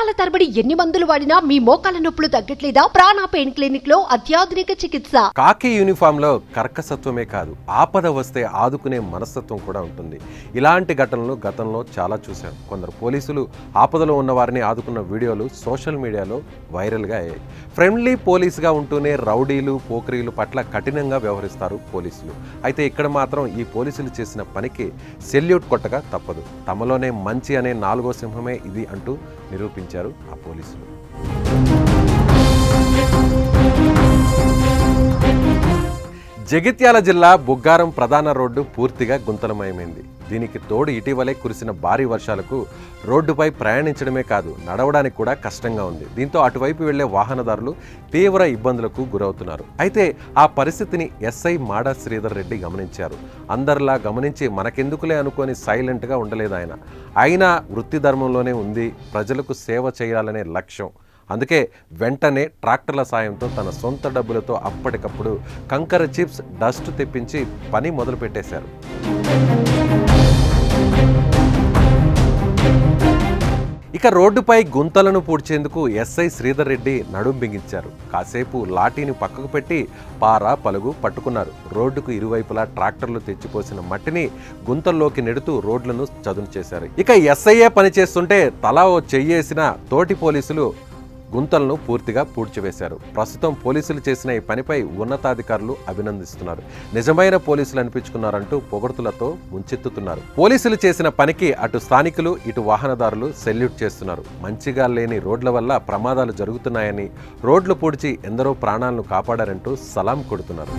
సంవత్సరాల తరబడి ఎన్ని మందులు వాడినా మీ మోకాల నొప్పులు తగ్గట్లేదా? ప్రాణ పెయిన్ క్లినిక్లో అత్యాధునిక చికిత్స. కాకి యూనిఫామ్లో కర్కసత్వమే కాదు ఆపద వస్తే ఆదుకునే మనస్తత్వం కూడా ఉంటుంది. ఇలాంటి ఘటనలు గతంలో చాలా చూశాం. కొందరు పోలీసులు ఆపదలో ఉన్న వారిని ఆదుకున్న వీడియోలు సోషల్ మీడియాలో వైరల్గా అయ్యాయి. ఫ్రెండ్లీ పోలీసుగా ఉంటూనే రౌడీలు పోకరీలు పట్ల కఠినంగా వ్యవహరిస్తారు పోలీసులు. అయితే ఇక్కడ మాత్రం ఈ పోలీసులు చేసిన పనికి సెల్యూట్ కొట్టగా తప్పదు. తమలోనే మంచి అనే నాలుగో సింహమే ఇది అంటూ నిరూపించారు. ఆ పోలీసులు. జగిత్యాల జిల్లా బుగ్గారం ప్రధాన రోడ్డు పూర్తిగా గుంతలమయమైంది. దీనికి తోడు ఇటీవలే కురిసిన భారీ వర్షాలకు రోడ్డుపై ప్రయాణించడమే కాదు నడవడానికి కూడా కష్టంగా ఉంది. దీంతో అటువైపు వెళ్ళే వాహనదారులు తీవ్ర ఇబ్బందులకు గురవుతున్నారు. అయితే ఆ పరిస్థితిని ఎస్ఐ మాడా శ్రీధర్ రెడ్డి గమనించారు. అందరిలా గమనించి మనకెందుకులే అనుకొని సైలెంట్గా ఉండలేదు ఆయన. అయినా వృత్తి ధర్మంలోనే ఉంది ప్రజలకు సేవ చేయాలనే లక్ష్యం. అందుకే వెంటనే ట్రాక్టర్ల సాయంతో తన సొంత డబ్బులతో అప్పటికప్పుడు కంకర చిప్స్ డస్ట్ తెప్పించి పని మొదలుపెట్టేశారు. ఇక రోడ్డుపై గుంతలను పూడ్చేందుకు ఎస్ఐ శ్రీధర్ రెడ్డి నడుం బిగించారు. కాసేపు లాఠీని పక్కకు పెట్టి పార పలుగు పట్టుకున్నారు. రోడ్డుకు ఇరువైపులా ట్రాక్టర్లు తెచ్చిపోసిన మట్టిని గుంతల్లోకి నెడుతూ రోడ్లను చదును చేశారు. ఇక ఎస్ఐఏ పని చేస్తుంటే తలా ఓ చెయ్యేసిన తోటి పోలీసులు గుంతలను పూర్తిగా పూడ్చివేశారు. ప్రస్తుతం పోలీసులు చేసిన ఈ పనిపై ఉన్నతాధికారులు అభినందిస్తున్నారు. నిజమైన పోలీసులు అనిపించుకున్నారంటూ పొగడ్తులతో ముంచెత్తుతున్నారు. పోలీసులు చేసిన పనికి అటు స్థానికులు ఇటు వాహనదారులు సెల్యూట్ చేస్తున్నారు. మంచిగా లేని రోడ్ల వల్ల ప్రమాదాలు జరుగుతున్నాయని రోడ్లు పూడ్చి ఎందరో ప్రాణాలను కాపాడారంటూ సలాం కొడుతున్నారు.